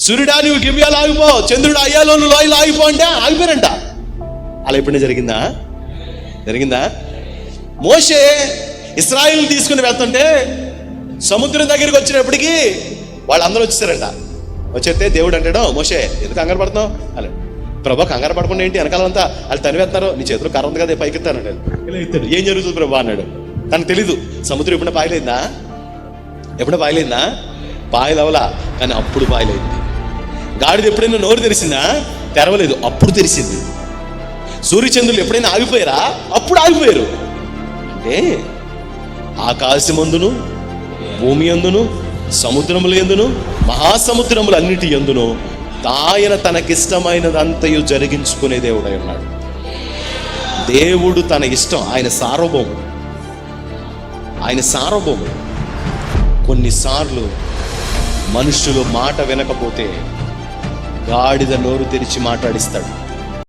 సూర్యుడా నువ్వు గిబియాలు ఆగిపో చంద్రుడు అయ్యాలో నువ్వు లోయలు ఆగిపో అంటే ఆగిపోయారంట. అలా ఎప్పుడైనా జరిగిందా? జరిగిందా? మోషే ఇస్రాయిల్ తీసుకుని వెళ్తుంటే సముద్రం దగ్గరికి వచ్చినప్పటికీ వాళ్ళందరూ వచ్చేసారంట. వచ్చేస్తే దేవుడు అంటాడు మోషే ఎందుకు కంగారు పడుతున్నావు? అలా. ప్రభా కంగారు పడకుండా ఏంటి? వెనకాలంతా వాళ్ళు తనివేస్తున్నారు నీ చేతిలో కర్ర ఉంది కదా పైకి ఎత్తాను ఇలా ఎత్తాడు. ఏం జరుగుతుంది ప్రభా? అన్నాడు. తనకు తెలీదు. సముద్రం ఎప్పుడైనా పాయలేదా? ఎప్పుడైనా పాయలేదా? పాయలవలా కానీ అప్పుడు పాయలైంది. గాడిద ఎప్పుడైనా నోరు తెరిసిందా తెరవలేదు. అప్పుడు తెరిసింది సూర్యచంద్రులు ఎప్పుడైనా ఆగిపోయారా? అప్పుడు ఆగిపోయారు. అంటే ఆకాశమందును భూమి అందును సముద్రములు ఎందును మహాసముద్రములు అన్నిటి ఎందును ఆయన తనకిష్టమైనదంతయు జరిగించుకునే దేవుడై ఉన్నాడు. దేవుడు తన ఇష్టం ఆయన సార్వభౌము ఆయన సార్వభౌము కొన్నిసార్లు మనుషులు మాట వినకపోతే గాడిద నోరు తెరిచి మాట్లాడిస్తాడు.